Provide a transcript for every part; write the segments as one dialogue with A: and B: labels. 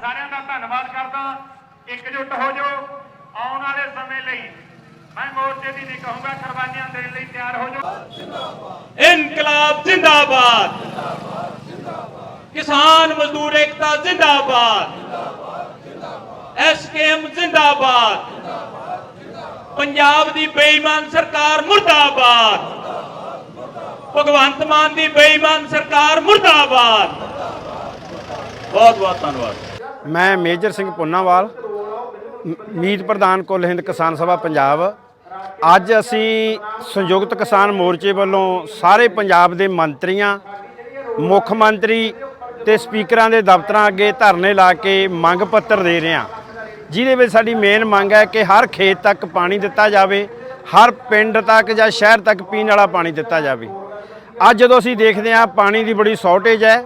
A: ਸਾਰਿਆਂ ਦਾ ਧੰਨਵਾਦ ਕਰਦਾ। ਇਕਜੁੱਟ ਹੋ ਜਾਓ ਆਉਣ ਵਾਲੇ ਸਮੇਂ ਲਈ। ਮੈਂ ਮੋਰਚੇ ਦੀ ਨਹੀਂ ਕਹੂੰਗਾ, ਕੁਰਬਾਨੀਆਂ ਦੇਣ ਲਈ ਤਿਆਰ ਹੋ ਜਾਓ।
B: ਇਨਕਲਾਬ ਜਿੰਦਾਬਾਦ। ਕਿਸਾਨ ਮਜ਼ਦੂਰ ਏਕਤਾ ਜਿੰਦਾਬਾਦ। ਐਸਕੇਐਮ ਜਿੰਦਾਬਾਦ। ਪੰਜਾਬ ਦੀ ਬੇਈਮਾਨ ਸਰਕਾਰ ਮੁਰਦਾਬਾਦ। ਭਗਵੰਤ ਮਾਨ ਦੀ ਬੇਈਮਾਨ ਸਰਕਾਰ ਮੁਰਦਾਬਾਦ। ਬਹੁਤ ਬਹੁਤ ਧੰਨਵਾਦ।
C: ਮੈਂ ਮੇਜਰ ਸਿੰਘ ਪੁੰਨਾਵਾਲ ਮੀਤ ਪ੍ਰਧਾਨ ਕੁੱਲ ਹਿੰਦ ਕਿਸਾਨ ਸਭਾ ਪੰਜਾਬ। ਅੱਜ ਅਸੀਂ ਸੰਯੁਕਤ ਕਿਸਾਨ ਮੋਰਚੇ ਵੱਲੋਂ ਸਾਰੇ ਪੰਜਾਬ ਦੇ ਮੰਤਰੀਆਂ, ਮੁੱਖ ਮੰਤਰੀ ਤੇ ਸਪੀਕਰਾਂ ਦੇ ਦਫ਼ਤਰਾਂ ਅੱਗੇ ਧਰਨੇ ਲਾ ਕੇ ਮੰਗ ਪੱਤਰ ਦੇ ਰਹੇ ਹਾਂ। ਜਿਹਦੇ ਵਿੱਚ ਸਾਡੀ ਮੇਨ ਮੰਗ ਹੈ ਕਿ ਹਰ ਖੇਤ ਤੱਕ ਪਾਣੀ ਦਿੱਤਾ ਜਾਵੇ, ਹਰ ਪਿੰਡ ਤੱਕ ਜਾਂ ਸ਼ਹਿਰ ਤੱਕ ਪੀਣ ਵਾਲਾ ਪਾਣੀ ਦਿੱਤਾ ਜਾਵੇ। ਅੱਜ ਜਦੋਂ ਅਸੀਂ ਦੇਖਦੇ ਹਾਂ ਪਾਣੀ ਦੀ ਬੜੀ ਸ਼ਾਰਟੇਜ ਹੈ,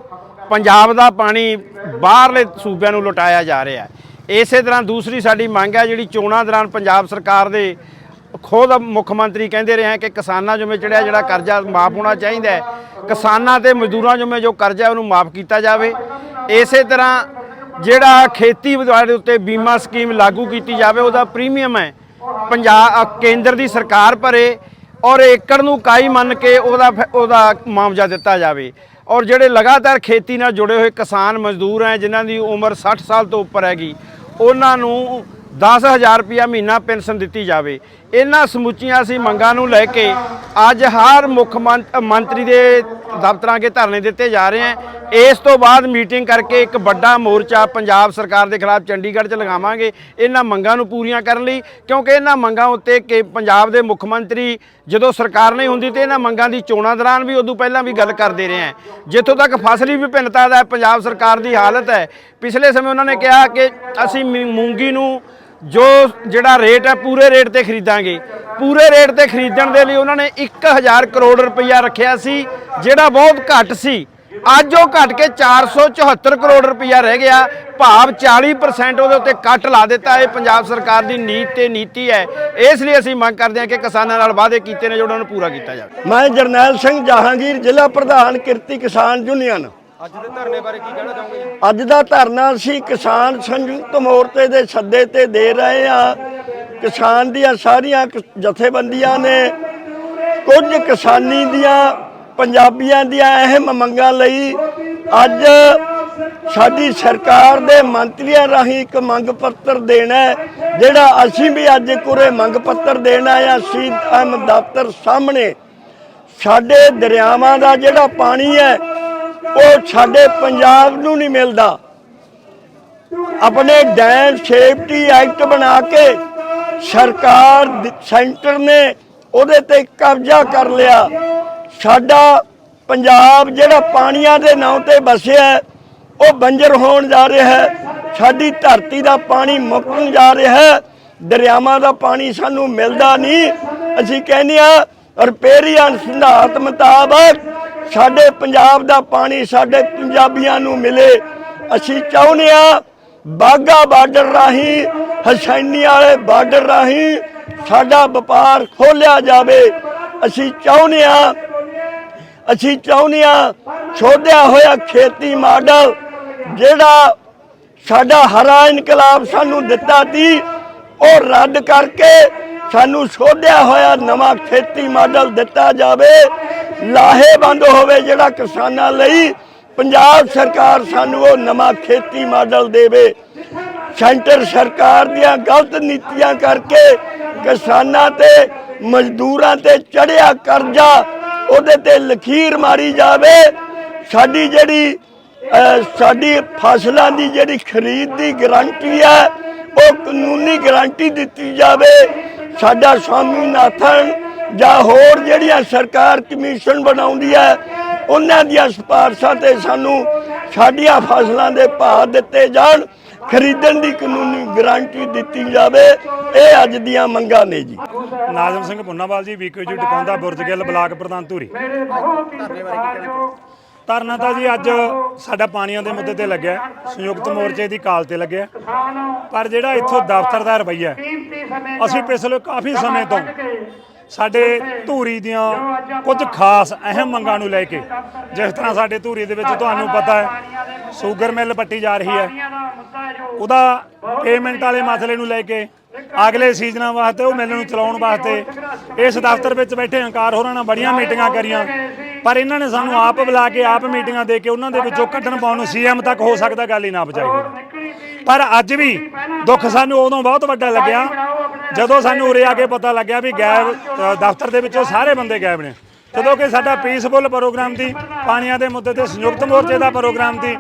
C: ਪੰਜਾਬ ਦਾ ਪਾਣੀ ਬਾਹਰਲੇ ਸੂਬਿਆਂ ਨੂੰ ਲੁਟਾਇਆ ਜਾ ਰਿਹਾ ਹੈ। ਇਸੇ ਤਰ੍ਹਾਂ ਦੂਸਰੀ ਸਾਡੀ ਮੰਗ ਹੈ, ਜਿਹੜੀ ਚੋਣਾਂ ਦੌਰਾਨ ਪੰਜਾਬ ਸਰਕਾਰ ਦੇ ਖੁਦ ਮੁੱਖ ਮੰਤਰੀ ਕਹਿੰਦੇ ਰਹੇ ਹੈ ਕਿ ਕਿਸਾਨਾਂ ਜਿਵੇਂ ਚੜਿਆ ਜਿਹੜਾ ਕਰਜ਼ਾ ਮਾਫ ਹੋਣਾ ਚਾਹੀਦਾ ਹੈ। ਕਿਸਾਨਾਂ ਤੇ ਮਜ਼ਦੂਰਾਂ ਜਿਵੇਂ ਜੋ ਕਰਜ਼ਾ ਉਹਨੂੰ ਮਾਫ ਕੀਤਾ ਜਾਵੇ। ਇਸੇ ਤਰ੍ਹਾਂ ਜਿਹੜਾ ਖੇਤੀ ਦੇ ਉੱਤੇ ਬੀਮਾ ਸਕੀਮ ਲਾਗੂ ਕੀਤੀ ਜਾਵੇ, ਉਹਦਾ ਪ੍ਰੀਮੀਅਮ ਹੈ। ਪੰਜਾਬ ਕੇਂਦਰ ਦੀ ਸਰਕਾਰ ਭਰੇ ਔਰ ਏਕੜ ਨੂੰ ਕਾਈ ਮੰਨ ਕੇ ਉਹਦਾ ਫ- ਉਹਦਾ ਮੁਆਵਜ਼ਾ ਦਿੱਤਾ ਜਾਵੇ। ਔਰ ਜਿਹੜੇ ਲਗਾਤਾਰ ਖੇਤੀ ਨਾਲ ਜੁੜੇ ਹੋਏ ਕਿਸਾਨ ਮਜ਼ਦੂਰ ਹੈ, ਜਿਨ੍ਹਾਂ ਦੀ ਉਮਰ 60 ਸਾਲ ਤੋਂ ਉੱਪਰ ਹੈਗੀ, ਉਹਨਾਂ ਨੂੰ 10000 ਰੁਪਇਆ ਮਹੀਨਾ ਪੈਨਸ਼ਨ ਦਿੱਤੀ ਜਾਵੇ। ਇਹਨਾਂ ਸਮੁੱਚੀਆਂ ਅਸੀਂ ਮੰਗਾਂ ਨੂੰ ਲੈ ਕੇ ਅੱਜ ਹਰ ਮੁੱਖ ਮੰਤਰੀ ਦੇ ਦਫ਼ਤਰਾਂ ਅੱਗੇ ਧਰਨੇ ਦਿੱਤੇ ਜਾ ਰਹੇ ਹੈ। ਇਸ ਤੋਂ ਬਾਅਦ ਮੀਟਿੰਗ ਕਰਕੇ ਇੱਕ ਵੱਡਾ ਮੋਰਚਾ ਪੰਜਾਬ ਸਰਕਾਰ ਦੇ ਖਿਲਾਫ ਚੰਡੀਗੜ੍ਹ 'ਚ ਲਗਾਵਾਂਗੇ ਇਹਨਾਂ ਮੰਗਾਂ ਨੂੰ ਪੂਰੀਆਂ ਕਰਨ ਲਈ, ਕਿਉਂਕਿ ਇਹਨਾਂ ਮੰਗਾਂ ਉੱਤੇ ਕਿ ਪੰਜਾਬ ਦੇ ਮੁੱਖ ਮੰਤਰੀ ਜਦੋਂ ਸਰਕਾਰ ਨਹੀਂ ਹੁੰਦੀ ਤੇ ਇਹਨਾਂ ਮੰਗਾਂ ਦੀ ਚੋਣਾਂ ਦੌਰਾਨ ਵੀ ਉਦੋਂ ਪਹਿਲਾਂ ਵੀ ਗੱਲ ਕਰਦੇ ਰਹੇ ਹੈ। ਜਿੱਥੋਂ ਤੱਕ ਫਸਲੀ ਵਿਭਿੰਨਤਾ ਦਾ ਪੰਜਾਬ ਸਰਕਾਰ ਦੀ ਹਾਲਤ ਹੈ, ਪਿਛਲੇ ਸਮੇਂ ਉਹਨਾਂ ਨੇ ਕਿਹਾ ਕਿ ਅਸੀਂ ਮੀ- ਮੂੰਗੀ ਨੂੰ ਜੋ ਜਿਹੜਾ ਰੇਟ ਹੈ ਪੂਰੇ ਰੇਟ ਤੇ ਖਰੀਦਾਂਗੇ। ਪੂਰੇ ਰੇਟ ਤੇ ਖਰੀਦਣ ਦੇ ਲਈ ਉਹਨਾਂ ਨੇ 1000 ਕਰੋੜ ਰੁਪਈਆ ਰੱਖਿਆ ਸੀ, ਜਿਹੜਾ ਬਹੁਤ ਘੱਟ ਸੀ। ਅੱਜ ਉਹ ਘਟ ਕੇ 474 ਕਰੋੜ ਰੁਪਈਆ ਰਹਿ ਗਿਆ। ਭਾਵ 40% ਉਹਦੇ ਉੱਤੇ ਕੱਟ ਲਾ ਦਿੱਤਾ। ਇਹ ਪੰਜਾਬ ਸਰਕਾਰ ਦੀ ਨੀਤ ਤੇ ਨੀਤੀ ਹੈ। ਇਸ ਲਈ ਅਸੀਂ ਮੰਗ ਕਰਦੇ ਹਾਂ ਕਿ ਕਿਸਾਨਾਂ ਨਾਲ ਵਾਅਦੇ ਕੀਤੇ ਨੇ ਜਿਹੜਾ ਉਹਨੂੰ ਪੂਰਾ ਕੀਤਾ ਜਾਵੇ।
D: ਮੈਂ ਜਰਨੈਲ ਸਿੰਘ ਜਹਾਂਗੀਰ, ਜ਼ਿਲ੍ਹਾ ਪ੍ਰਧਾਨ, ਕਿਰਤੀ ਕਿਸਾਨ ਯੂਨੀਅਨ।
C: ਅੱਜ ਦੇ ਧਰਨੇ ਬਾਰੇ ਕੀ ਕਹਿਣਾ ਚਾਹੋਗੇ
D: ਅੱਜ ਦਾ ਧਰਨਾ ਅਸੀਂ ਕਿਸਾਨ ਸੰਯੁਕਤ ਮੋਰਚੇ ਦੇ ਸੱਦੇ ਤੇ ਦੇ ਰਹੇ ਹਾਂ। ਕਿਸਾਨ ਦੀਆਂ ਸਾਰੀਆਂ ਕ- ਜਥੇਬੰਦੀਆਂ ਨੇ ਕੁਝ ਕਿਸਾਨੀ ਦੀਆਂ ਪੰਜਾਬੀਆਂ ਦੀਆਂ ਅਹਿਮ ਮੰਗਾਂ ਲਈ ਅੱਜ ਸਾਡੀ ਸਰਕਾਰ ਦੇ ਮੰਤਰੀਆਂ ਰਾਹੀਂ ਇੱਕ ਮੰਗ ਪੱਤਰ ਦੇਣਾ ਹੈ, ਜਿਹੜਾ ਅਸੀਂ ਵੀ ਅੱਜ ਕੁਰੇ ਮੰਗ ਪੱਤਰ ਦੇਣਾ ਆ ਸ਼ਹੀਦ ਅਹਿਮਦ ਦਫ਼ਤਰ ਸਾਹਮਣੇ ਸਾਡੇ ਦਰਿਆਵਾਂ ਦਾ ਜਿਹੜਾ ਪਾਣੀ ਹੈ ਉਹ ਸਾਡੇ ਪੰਜਾਬ ਨੂੰ ਨਹੀਂ ਮਿਲਦਾ। ਆਪਣੇ ਡੈਮ ਸੇਫਟੀ ਐਕਟ ਬਣਾ ਕੇ ਸਰਕਾਰ ਸੈਂਟਰ ਨੇ ਉਹਦੇ ਤੇ ਕਬਜ਼ਾ ਕਰ ਲਿਆ। ਸਾਡਾ ਪੰਜਾਬ ਜਿਹੜਾ ਪਾਣੀਆਂ ਦੇ ਨਾਂ ਤੇ ਵਸਿਆ ਉਹ ਬੰਜਰ ਹੋਣ ਜਾ ਰਿਹਾ ਹੈ। ਸਾਡੀ ਧਰਤੀ ਦਾ ਪਾਣੀ ਮੁੱਕਣ ਜਾ ਰਿਹਾ ਹੈ। ਦਰਿਆਵਾਂ ਦਾ ਪਾਣੀ ਸਾਨੂੰ ਮਿਲਦਾ ਨਹੀਂ। ਅਸੀਂ ਕਹਿੰਦੇ ਆ ਰਪੇਰੀਅਨ ਸਿਧਾਂਤ ਮੁਤਾਬਕ ਸਾਡੇ ਪੰਜਾਬ ਦਾ ਪਾਣੀ ਸਾਡੇ ਪੰਜਾਬੀਆਂ ਨੂੰ ਮਿਲੇ। ਅਸੀਂ ਚਾਹੁੰਦੇ ਆ ਬਾਗਾ ਬਾਰਡਰ ਰਾਹੀਂ ਹਸੈਨੀ ਵਾਲੇ ਬਾਰਡਰ ਰਾਹੀਂ ਸਾਡਾ ਵਪਾਰ ਖੋਲਿਆ ਜਾਵੇ। ਅਸੀਂ ਚਾਹੁੰਦੇ ਆ ਅਸੀਂ ਚਾਹੁੰਦੇ ਆ ਛੋੜਿਆ ਹੋਇਆ ਖੇਤੀ ਮਾਡਲ ਜਿਹੜਾ ਸਾਡਾ ਹਰਾ ਇਨਕਲਾਬ ਸਾਨੂੰ ਦਿੱਤਾ ਸੀ, ਉਹ ਰੱਦ ਕਰਕੇ ਸਾਨੂੰ ਛੋੜਿਆ ਹੋਇਆ ਨਵਾਂ ਖੇਤੀ ਮਾਡਲ ਦਿੱਤਾ ਜਾਵੇ। ਲਾਹੇਵੰਦ ਹੋਵੇ ਜਿਹੜਾ ਕਿਸਾਨਾਂ ਲਈ ਪੰਜਾਬ ਸਰਕਾਰ ਸਾਨੂੰ ਉਹ ਨਵਾਂ ਖੇਤੀ ਮਾਡਲ ਦੇਵੇ। ਸੈਂਟਰ ਸਰਕਾਰ ਦੀਆਂ ਗਲਤ ਨੀਤੀਆਂ ਕਰਕੇ ਕਿਸਾਨਾਂ ਤੇ ਮਜ਼ਦੂਰਾਂ ਤੇ ਚੜਿਆ ਕਰਜ਼ਾ ਉਹਦੇ ਤੇ ਲਖੀਰ ਮਾਰੀ ਜਾਵੇ। ਸਾਡੀ ਜਿਹੜੀ ਸਾਡੀ ਫਸਲਾਂ ਦੀ ਜਿਹੜੀ ਖਰੀਦ ਦੀ ਗਾਰੰਟੀ ਹੈ, ਉਹ ਕਾਨੂੰਨੀ ਗਾਰੰਟੀ ਦਿੱਤੀ ਜਾਵੇ। ਸਾਡਾ ਸਵਾਮੀਨਾਥਨ ਜਾਂ ਹੋਰ ਜਿਹੜੀਆਂ ਸਰਕਾਰ ਕਮਿਸ਼ਨ ਬਣਾਉਂਦੀ ਹੈ, ਉਹਨਾਂ ਦੀਆਂ ਸਿਫਾਰਸ਼ਾਂ ਤੇ ਸਾਨੂੰ ਸਾਡੀਆਂ ਫਸਲਾਂ ਦੇ ਭਾਅ ਦਿੱਤੇ ਜਾਣ, ਖਰੀਦਣ ਦੀ ਕਾਨੂੰਨੀ ਗਾਰੰਟੀ ਦਿੱਤੀ ਜਾਵੇ, ਇਹ ਅੱਜ ਦੀਆਂ ਮੰਗਾਂ ਨੇ ਜੀ।
E: ਨਾਜ਼ਮ ਸਿੰਘ ਪੁੰਨਾਵਾਲ ਜੀ ਵੀਕੋ ਜੀ ਟਿਕਾਉਂਦਾ ਬੁਰਜ ਗਿੱਲ ਬਲਾਕ ਪ੍ਰਧਾਨ ਧੂਰੀ। ਧਰਨਾ ਤਾਂ ਜੀ ਅੱਜ ਸਾਡਾ ਪਾਣੀਆਂ ਦੇ ਮੁੱਦੇ ਤੇ ਲੱਗਿਆ, ਸੰਯੁਕਤ ਮੋਰਚੇ ਦੀ ਕਾਲ ਤੇ ਲੱਗਿਆ। ਪਰ ਜਿਹੜਾ ਇੱਥੋਂ ਦਫ਼ਤਰ ਦਾ ਰਵੱਈਆ, ਅਸੀਂ ਪਿਛਲੇ ਕਾਫੀ ਸਮੇਂ ਤੋਂ ਸਾਡੇ ਧੂਰੀ ਦੀਆਂ ਕੁਝ ਖਾਸ ਅਹਿਮ ਮੰਗਾਂ ਨੂੰ ਲੈ ਕੇ, ਜਿਸ ਤਰ੍ਹਾਂ ਸਾਡੇ ਧੂਰੀ ਦੇ ਵਿੱਚ ਤੁਹਾਨੂੰ ਪਤਾ ਹੈ, ਸ਼ੂਗਰ ਮਿੱਲ ਪੱਟੀ ਜਾ ਰਹੀ ਹੈ। ਉਹਦਾ ਪੇਮੈਂਟ ਵਾਲੇ ਮਸਲੇ ਨੂੰ ਲੈ ਕੇ ਅਗਲੇ ਸੀਜ਼ਨਾਂ ਵਾਸਤੇ ਉਹ ਮਿੱਲ ਨੂੰ ਚਲਾਉਣ ਵਾਸਤੇ ਇਸ ਦਫ਼ਤਰ ਵਿੱਚ ਬੈਠੇ ਹੰਕਾਰ ਹੋਰਾਂ ਨਾਲ ਬੜੀਆਂ ਮੀਟਿੰਗਾਂ ਕਰੀਆਂ। ਪਰ ਇਹਨਾਂ ਨੇ ਸਾਨੂੰ ਆਪ ਬੁਲਾ ਕੇ ਆਪ ਮੀਟਿੰਗਾਂ ਦੇ ਕੇ ਉਹਨਾਂ ਦੇ ਵਿੱਚੋਂ ਕੱਢਣ ਪਾਉਣ ਨੂੰ ਸੀਐਮ ਤੱਕ ਹੋ ਸਕਦਾ ਗੱਲ ਹੀ ਨਾ ਪਹੁੰਚਾਈ ਪਰ ਅੱਜ ਵੀ ਦੁੱਖ ਸਾਨੂੰ ਉਦੋਂ ਬਹੁਤ ਵੱਡਾ ਲੱਗਿਆ ਜਦੋਂ ਸਾਨੂੰ ਉਰੇ ਆ ਕੇ ਪਤਾ ਲੱਗਿਆ ਵੀ ਗਾਇਬ ਦਫ਼ਤਰ ਦੇ ਵਿੱਚੋਂ ਸਾਰੇ ਬੰਦੇ ਗਾਇਬ ਨੇ। ਜਦੋਂ ਕਿ ਸਾਡਾ ਪੀਸਫੁਲ ਪ੍ਰੋਗਰਾਮ ਦੀ ਪਾਣੀਆਂ ਦੇ ਮੁੱਦੇ ਤੇ ਸੰਯੁਕਤ ਮੋਰਚੇ ਦਾ ਪ੍ਰੋਗਰਾਮ ਦੀ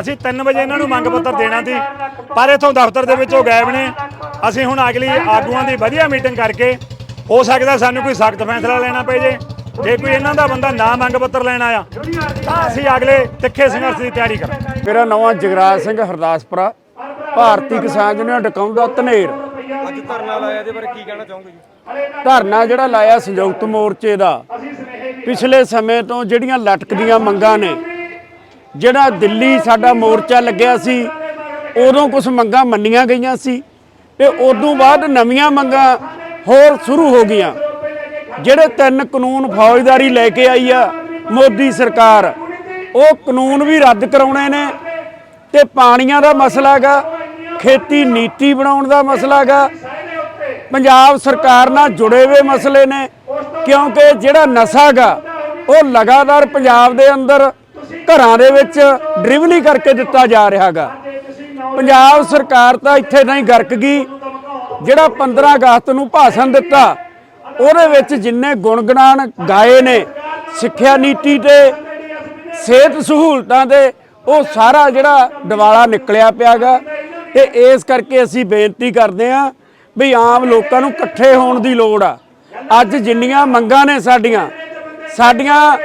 E: ਅਸੀਂ 3 ਵਜੇ ਇਹਨਾਂ ਨੂੰ ਮੰਗ ਪੱਤਰ ਦੇਣਾ ਸੀ ਪਰ ਇਥੋਂ ਦਫ਼ਤਰ ਦੇ ਵਿੱਚੋਂ ਗਾਇਬ ਨੇ। ਅਸੀਂ ਹੁਣ ਅਗਲੀ ਆਗੂਆਂ ਦੀ ਵਧੀਆ ਮੀਟਿੰਗ ਕਰਕੇ ਹੋ ਸਕਦਾ ਸਾਨੂੰ ਕੋਈ ਸਖਤ ਫੈਸਲਾ ਲੈਣਾ ਪਏ ਜੇ। ਜੇ ਕੋਈ ਇਹਨਾਂ ਦਾ ਬੰਦਾ ਨਾ ਮੰਗ ਪੱਤਰ ਲੈਣ ਆਇਆ ਤਾਂ ਅਸੀਂ ਅਗਲੇ ਤਿੱਖੇ ਸੰਘਰਸ਼ ਦੀ ਤਿਆਰੀ ਕਰਾਂਗੇ।
F: ਮੇਰਾ ਨਾਮ ਜਗਰਾਜ ਸਿੰਘ ਹਰਦਾਸਪੁਰਾ ਭਾਰਤੀ ਕਿਸਾਨ ਯੂਨੀਅਨ ਡਕਾਉਂਦਾ ਧਨੇਰ।
G: ਅੱਜ ਧਰਨਾ ਲਾਇਆ, ਇਹਦੇ ਬਾਰੇ ਕੀ ਕਹਿਣਾ ਚਾਹੋਗੇ ਜੀ?
F: ਧਰਨਾ ਜਿਹੜਾ ਲਾਇਆ ਸੰਯੁਕਤ ਮੋਰਚੇ ਦਾ, ਪਿਛਲੇ ਸਮੇਂ ਤੋਂ ਜਿਹੜੀਆਂ ਲਟਕਦੀਆਂ ਮੰਗਾਂ ਨੇ, ਜਿਹੜਾ ਦਿੱਲੀ ਸਾਡਾ ਮੋਰਚਾ ਲੱਗਿਆ ਸੀ, ਉਦੋਂ ਕੁਝ ਮੰਗਾਂ ਮੰਨੀਆਂ ਗਈਆਂ ਸੀ ਤੇ ਉਦੋਂ ਬਾਅਦ ਨਵੀਆਂ ਮੰਗਾਂ ਹੋਰ ਸ਼ੁਰੂ ਹੋ ਗਈਆਂ। ਜਿਹੜੇ ਤਿੰਨ ਕਾਨੂੰਨ ਫੌਜਦਾਰੀ ਲੈ ਕੇ ਆਈ ਆ ਮੋਦੀ ਸਰਕਾਰ, ਉਹ ਕਾਨੂੰਨ ਵੀ ਰੱਦ ਕਰਾਉਣੇ ਨੇ ਤੇ ਪਾਣੀਆਂ ਦਾ ਮਸਲਾ ਹੈਗਾ ਖੇਤੀ ਨੀਤੀ ਬਣਾਉਣ ਦਾ ਮਸਲਾ ਹੈਗਾ। ਪੰਜਾਬ ਸਰਕਾਰ ਨਾਲ ਜੁੜੇ ਹੋਏ ਮਸਲੇ ਨੇ, ਕਿਉਂਕਿ ਜਿਹੜਾ ਨਸ਼ਾ ਹੈਗਾ, ਉਹ ਲਗਾਤਾਰ ਪੰਜਾਬ ਦੇ ਅੰਦਰ ਘਰਾਂ ਦੇ ਵਿੱਚ ਡਰਿਵਲੀ ਕਰਕੇ ਦਿੱਤਾ ਜਾ ਰਿਹਾ ਹੈਗਾ। ਪੰਜਾਬ ਸਰਕਾਰ ਤਾਂ ਇੱਥੇ ਨਹੀਂ ਗਰਕ ਗਈ। ਜਿਹੜਾ 15 ਅਗਸਤ ਨੂੰ ਭਾਸ਼ਣ ਦਿੱਤਾ, ਉਹਦੇ ਵਿੱਚ ਜਿੰਨੇ ਗੁਣਗਣਾਨ ਗਾਏ ਨੇ, ਸਿੱਖਿਆ ਨੀਤੀ ਤੇ, ਸਿਹਤ ਸਹੂਲਤਾਂ ਤੇ, ਉਹ ਸਾਰਾ ਜਿਹੜਾ ਦਿਵਾਲਾ ਨਿਕਲਿਆ ਪਿਆਗਾ ਤੇ ਇਸ ਕਰਕੇ ਅਸੀਂ ਬੇਨਤੀ ਕਰਦੇ ਹਾਂ ਵੀ ਆਮ ਲੋਕਾਂ ਨੂੰ ਇਕੱਠੇ ਹੋਣ ਦੀ ਲੋੜ ਆ। ਅੱਜ ਜਿੰਨੀਆਂ ਮੰਗਾਂ ਨੇ ਸਾਡੀਆਂ ਸਾਡੀਆਂ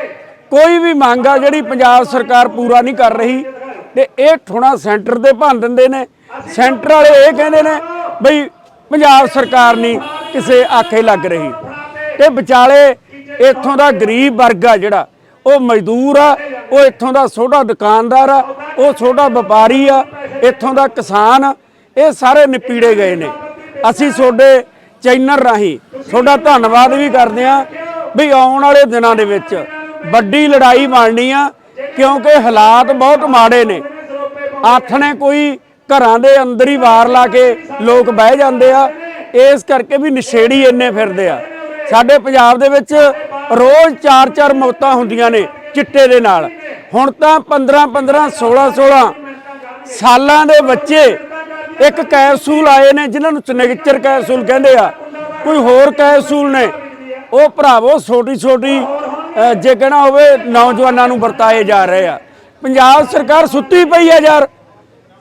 F: ਕੋਈ ਵੀ ਮੰਗ ਆ ਜਿਹੜੀ ਪੰਜਾਬ ਸਰਕਾਰ ਪੂਰਾ ਨਹੀਂ ਕਰ ਰਹੀ, ਤੇ ਇਹ ਠੁਣਾ ਸੈਂਟਰ ਤੇ ਭੰਨ ਦਿੰਦੇ ਨੇ। ਸੈਂਟਰ ਵਾਲੇ ਇਹ ਕਹਿੰਦੇ ਨੇ ਬਈ ਪੰਜਾਬ ਸਰਕਾਰ ਨਹੀਂ ਕਿਸੇ ਆਖੇ ਲੱਗ ਰਹੀ। ਤੇ ਵਿਚਾਲੇ ਇੱਥੋਂ ਦਾ ਗਰੀਬ ਵਰਗ ਆ ਜਿਹੜਾ, ਉਹ ਮਜ਼ਦੂਰ ਆ, ਉਹ ਇੱਥੋਂ ਦਾ ਛੋਟਾ ਦੁਕਾਨਦਾਰ ਆ ਉਹ ਛੋਟਾ ਵਪਾਰੀ ਆ ਇੱਥੋਂ ਦਾ ਕਿਸਾਨ ਆ, ਇਹ ਸਾਰੇ ਨਿਪੀੜੇ ਗਏ ਨੇ। ਅਸੀਂ ਤੁਹਾਡੇ ਚੈਨਲ ਰਾਹੀਂ ਤੁਹਾਡਾ ਧੰਨਵਾਦ ਵੀ ਕਰਦੇ ਆ ਵੀ ਆਉਣ ਵਾਲੇ ਦਿਨਾਂ ਦੇ ਵਿੱਚ ਵੱਡੀ ਲੜਾਈ ਬਣਨੀ ਆ ਕਿਉਂਕਿ ਹਾਲਾਤ ਬਹੁਤ ਮਾੜੇ ਨੇ। ਆਥਣੇ ਕੋਈ ਘਰਾਂ ਦੇ ਅੰਦਰ ਹੀ ਵਾਰ ਲਾ ਕੇ ਲੋਕ ਬਹਿ ਜਾਂਦੇ ਆ ਇਸ ਕਰਕੇ ਵੀ ਨਸ਼ੇੜੀ ਇੰਨੇ ਫਿਰਦੇ ਆ। ਸਾਡੇ ਪੰਜਾਬ ਦੇ ਵਿੱਚ ਰੋਜ਼ 4-4 ਮੌਤਾਂ ਹੁੰਦੀਆਂ ਨੇ ਚਿੱਟੇ ਦੇ ਨਾਲ। ਹੁਣ ਤਾਂ 15-15 16-16 ਸਾਲਾਂ ਦੇ ਬੱਚੇ ਇੱਕ ਕੈਪਸੂਲ ਆਏ ਨੇ, ਜਿਨ੍ਹਾਂ ਨੂੰ ਚਨੇਚਰ ਕੈਪਸੂਲ ਕਹਿੰਦੇ ਆ। ਕੋਈ ਹੋਰ ਕੈਪਸੂਲ ਨੇ, ਉਹ ਭਰਾਵੋ ਛੋਟੀ ਛੋਟੀ ਜੇ ਕਹਿਣਾ ਹੋਵੇ, ਨੌਜਵਾਨਾਂ ਨੂੰ ਵਰਤਾਏ ਜਾ ਰਹੇ ਆ। ਪੰਜਾਬ ਸਰਕਾਰ ਸੁੱਤੀ ਪਈ ਆ ਯਾਰ।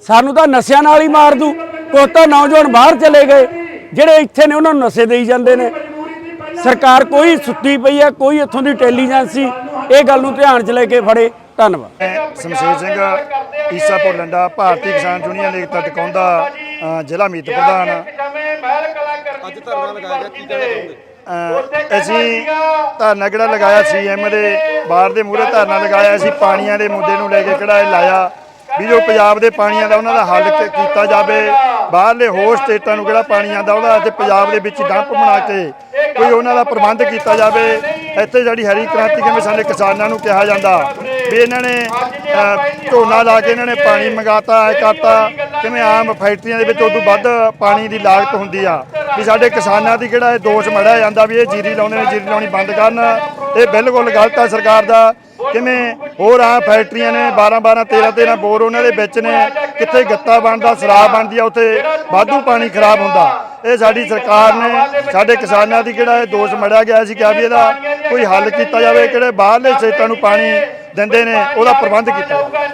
F: ਸਾਨੂੰ ਤਾਂ ਨਸ਼ਿਆਂ ਨਾਲ ਹੀ ਮਾਰ ਦੂ। ਕੁਛ ਤਾਂ ਨੌਜਵਾਨ ਬਾਹਰ ਚਲੇ ਗਏ। ਜਿਹੜੇ ਇੱਥੇ ਨੇ, ਉਹਨਾਂ ਨੂੰ ਨਸ਼ੇ ਦੇਈ ਜਾਂਦੇ ਨੇ। ਸਰਕਾਰ ਕੋਈ ਸੁੱਤੀ ਪਈ ਆ, ਕੋਈ ਇੱਥੋਂ ਦੀ ਇੰਟੈਲੀਜੈਂਸੀ ਇਹ ਗੱਲ ਨੂੰ ਧਿਆਨ 'ਚ ਲੈ ਕੇ ਫੜੇ। ਧੰਨਵਾਦ।
H: ਸ਼ਮਸ਼ੇਰ ਸਿੰਘ ਈਸਾਪੁਰ ਲੰਡਾ ਭਾਰਤੀ ਕਿਸਾਨ ਯੂਨੀਅਨ ਏਕਤਾ ਟਿਕਾਉਂਦਾ ਜ਼ਿਲ੍ਹਾ ਮੀਤ ਪ੍ਰਧਾਨ।
G: ਅੱਜ ਧਰਨਾ ਲਗਾਇਆ ਗਿਆ ਕੀ ਕਹਿਣਾ ਚਾਹੋਗੇ?
H: ਅ, ਅਸੀਂ ਧਰਨਾ ਕਿਹੜਾ ਲਗਾਇਆ ਸੀਐਮ ਦੇ ਬਾਹਰ ਦੇ ਮੂਹਰੇ ਧਰਨਾ ਲਗਾਇਆ ਸੀ ਪਾਣੀਆਂ ਦੇ ਮੁੱਦੇ ਨੂੰ ਲੈ ਕੇ ਕਿਹੜਾ ਇਹ ਲਾਇਆ ਵੀ ਜੋ ਪੰਜਾਬ ਦੇ ਪਾਣੀਆਂ ਦਾ ਉਹਨਾਂ ਦਾ ਹੱਲ ਕੀਤਾ ਜਾਵੇ ਬਾਹਰਲੇ ਹੋਰ ਸਟੇਟਾਂ ਨੂੰ ਕਿਹੜਾ ਪਾਣੀਆਂ ਦਾ ਉਹਦਾ ਤੇ ਪੰਜਾਬ ਦੇ ਵਿੱਚ ਡੰਪ ਬਣਾ ਕੇ ਕੋਈ ਉਹਨਾਂ ਦਾ ਪ੍ਰਬੰਧ ਕੀਤਾ ਜਾਵੇ ਇੱਥੇ ਜਿਹੜੀ ਹਰੀ ਕ੍ਰਾਂਤੀ ਕਿਵੇਂ ਸਾਡੇ ਕਿਸਾਨਾਂ ਨੂੰ ਕਿਹਾ ਜਾਂਦਾ ਵੀ ਇਹਨਾਂ ਨੇ ਝੋਨਾ ਲਾ ਕੇ ਇਹਨਾਂ ਨੇ ਪਾਣੀ ਮੰਗਾਤਾ ਐ ਕਰਤਾ। ਕਿਵੇਂ ਆਮ ਫੈਕਟਰੀਆਂ ਦੇ ਵਿੱਚ ਉਦੋਂ ਵੱਧ ਪਾਣੀ ਦੀ ਲਾਗਤ ਹੁੰਦੀ ਆ। ਵੀ ਸਾਡੇ ਕਿਸਾਨਾਂ ਦੀ ਕਿਹੜਾ ਇਹ ਦੋਸ਼ ਮੜਿਆ ਜਾਂਦਾ ਵੀ ਇਹ ਜੀਰੀ ਲਾਉਂਦੇ ਨੇ ਜੀਰੀ ਲਾਉਣੀ ਬੰਦ ਕਰਨ। ਇਹ ਬਿਲਕੁਲ ਗਲਤ ਆ ਸਰਕਾਰ ਦਾ। ਕਿਵੇਂ ਹੋਰ ਆ ਫੈਕਟਰੀਆਂ ਨੇ 12 12 13 13 ਬੋਰ ਉਹਨਾਂ ਦੇ ਵਿੱਚ ਨੇ। ਕਿੱਥੇ ਗੱਤਾ ਬਣਦਾ ਸ਼ਰਾਬ ਬਣਦੀ ਆ ਉੱਥੇ ਵਾਧੂ ਪਾਣੀ ਖਰਾਬ ਹੁੰਦਾ। ਇਹ ਸਾਡੀ ਸਰਕਾਰ ਨੇ ਸਾਡੇ ਕਿਸਾਨਾਂ ਦੀ ਕਿਹੜਾ ਇਹ ਦੋਸ਼ ਮੜਿਆ ਗਿਆ ਸੀ ਕਿ ਵੀ ਇਹਦਾ ਕੋਈ ਹੱਲ ਕੀਤਾ ਜਾਵੇ ਕਿਹੜੇ ਬਾਹਰਲੇ ਸਟੇਟਾਂ ਨੂੰ ਪਾਣੀ ਦਿੰਦੇ ਨੇ ਉਹਦਾ ਪ੍ਰਬੰਧ ਕੀਤਾ।